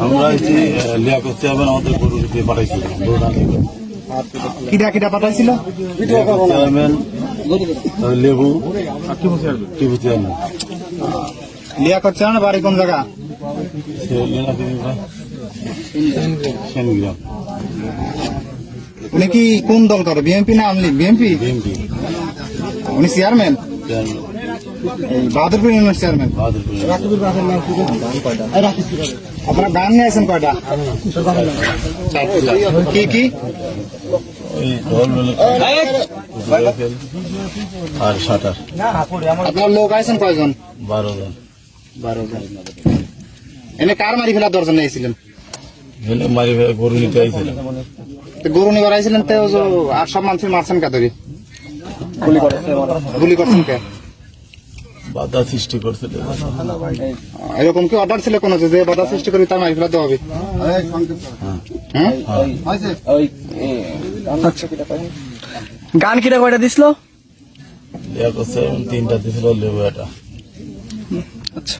আমরা এসেছি লিয়া করতে হবে আমাদের গরু দিয়ে পাঠাইছিল? পাঠাইছিল চেয়ারম্যান লেবু টিভি চেয়ারম্যান লিয়া করছে না? বাড়ি কোন জায়গা? সেনগ্রাম উনি কি কোন দল করে? বিএনপি না আমলি বিএমপি উনি chairman Bahadurpur union chairman. Bahadurpur. আপনারা গান নিয়ে আসেন কয়টা? কি কি? আর আপনার লোক আছেন কয়জন? বারো জন। বারো জন। এনে কার মারি ফেলার দর্জন নিয়েছিলেন? হেলে মারি ফেলে গরু নিতে গরু নিবার আইছিলেন তো আর সব মানুষের মারছেন কাতরি গুলি করছেন কে? বাধা সৃষ্টি করছিল। এরকম কি অর্ডার ছিল কোনো যে যে বাধা সৃষ্টি করি তার মারি দেওয়া হবে। হ্যাঁ। গান কিটা কয়টা দিছিল? তিনটা দিছিল লেবু এটা